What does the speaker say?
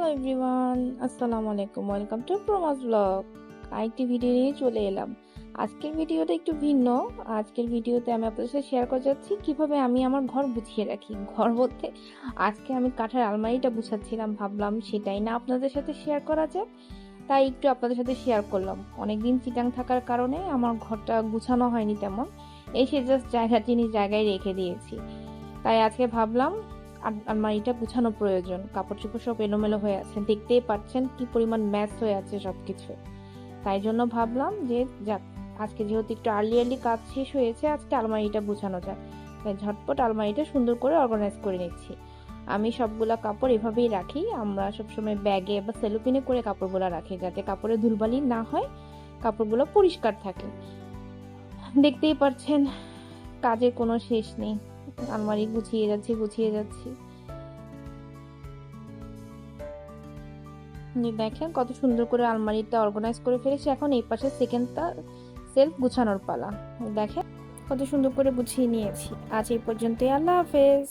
Hello everyone আসসালামু আলাইকুম welcome to প্রমাস blog আরেকটি ভিডিও নিয়ে চলে এলাম। আজকের ভিডিওটা একটু ভিন্ন। আজকের ভিডিওতে আমি আপনাদের সাথে শেয়ার করে যাচ্ছি কীভাবে আমি আমার ঘর গুছিয়ে রাখি। ঘর বলতে আজকে আমি কাঠের আলমারিটা গুছাচ্ছিলাম, ভাবলাম সেটাই না আপনাদের সাথে শেয়ার করা যায় তাই একটু আপনাদের সাথে শেয়ার করলাম। অনেকদিন চিটাং থাকার কারণে আমার ঘরটা গুছানো হয়নি তেমন। এসে জাস্ট জায়গা জিনিস জায়গায় রেখে দিয়েছি। তাই আজকে ভাবলাম আলমারিটা গুছানো প্রয়োজন। কাপড় চোপড় সব এলোমেলো হয়ে আছে। দেখতেই পাচ্ছেন কি পরিমাণ ম্যাচ হয়ে আছে সব কিছু তাই জন্য ভাবলাম যে, যাক, আজকে যেহেতু একটু আর্লি আর্লি কাজ শেষ হয়েছে, আজকে আলমারিটা গুছানো যাক। তাই ঝটপট আলমারিটা সুন্দর করে অর্গানাইজ করে নিচ্ছি। আমি সবগুলা কাপড় এভাবেই রাখি। আমরা সবসময় ব্যাগে বা সেলোপিনে করে কাপড়গুলো রাখি যাতে কাপড়ে ধুলবালি না হয়, কাপড়গুলো পরিষ্কার থাকে। দেখতেই পাচ্ছেন, কাজের কোনো শেষ নেই। আলমারি গুছিয়ে যাচ্ছি গুছিয়ে যাচ্ছি। দেখেন কত সুন্দর করে আলমারিটা অর্গানাইজ করে ফেলেছি। এখন এই পাশে সেকেন্ডটা সেলফ গুছানোর পালা। দেখেন কত সুন্দর করে গুছিয়ে নিয়েছি। আজ এই পর্যন্তই, আল্লাহ হাফেজ।